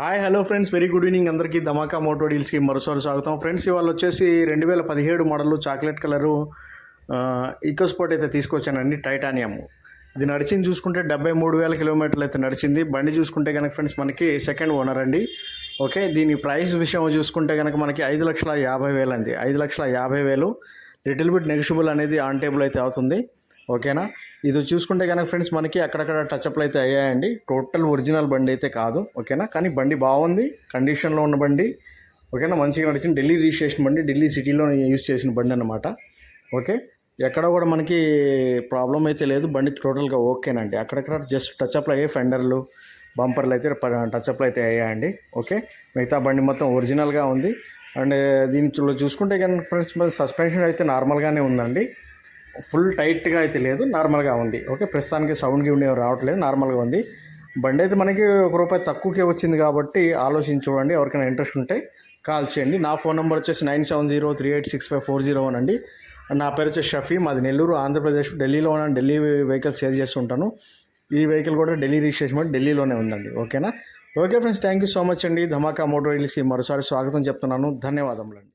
Hi hello friends. Very good evening అందరికీ. Dhamaka Moto డీల్స్కి మరోసారి స్వాగతం. ఫ్రెండ్స్ ఇవాళ వచ్చేసి రెండు వేల పదిహేడు మోడల్ చాక్లెట్ కలరు ఈకోస్పోర్ట్ అయితే తీసుకొచ్చానండి టైటానియం. ఇది నడిచింది చూసుకుంటే డెబ్బై మూడు వేల కిలోమీటర్లు అయితే నడిచింది. బండి చూసుకుంటే కనుక ఫ్రెండ్స్ మనకి సెకండ్ ఓనర్ అండి. ఓకే దీని ప్రైస్ విషయం చూసుకుంటే కనుక మనకి ఐదు లక్షల యాభై వేలు అండి ఐదు లక్షల యాభై వేలు. లిటిల్ బిట్ నెగిషియబుల్ అనేది ఆన్ టేబుల్ అయితే అవుతుంది. ఓకేనా? ఇది చూసుకుంటే కనుక ఫ్రెండ్స్ మనకి అక్కడక్కడ టచ్అప్లు అయితే అయ్యాయండి. టోటల్ ఒరిజినల్ బండి అయితే కాదు. ఓకేనా? కానీ బండి బాగుంది. కండిషన్లో ఉన్న బండి. ఓకేనా? మంచిగా నడిచిన ఢిల్లీ రిజిస్ట్రేషన్ బండి. ఢిల్లీ సిటీలో యూజ్ చేసిన బండి అనమాట ఓకే? ఎక్కడ కూడా మనకి ప్రాబ్లం అయితే లేదు. బండి టోటల్గా ఓకేనండి. అక్కడక్కడ జస్ట్ టచ్అప్లు అయ్యాయి. ఫెండర్లు బంపర్లు అయితే టచ్అప్లు అయితే అయ్యాయండి. ఓకే? మిగతా బండి మొత్తం ఒరిజినల్గా ఉంది. అండ్ దీనిలో చూసుకుంటే కనుక ఫ్రెండ్స్ సస్పెన్షన్ అయితే నార్మల్గానే ఉందండి. ఫుల్ టైట్గా అయితే లేదు నార్మల్గా ఉంది. ఓకే ప్రస్తుతానికి సౌండ్ గిౌండ్ ఏం రావట్లేదు నార్మల్గా ఉంది. బండి అయితే మనకి ఒక రూపాయి తక్కువకే వచ్చింది కాబట్టి ఆలోచించి చూడండి ఎవరికైనా ఇంట్రెస్ట్ ఉంటే కాల్ చేయండి. నా ఫోన్ నెంబర్ వచ్చేసి nine seven zero three eight six five four zero one అండి. నా పేరు వచ్చేసి షఫీ మాది నెల్లూరు ఆంధ్రప్రదేశ్ ఢిల్లీలో ఉన్న ఢిల్లీ వెహికల్ సేల్ చేస్తుంటాను. ఈ వెహికల్ కూడా ఢిల్లీ రిజిస్ట్రేషన్ కూడా ఢిల్లీలోనే ఉందండి. ఓకేనా? Okay friends thank you so much అండి. ధమాకా మోటార్ రీల్స్కి మరోసారి స్వాగతం చెప్తున్నాను. ధన్యవాదములండి.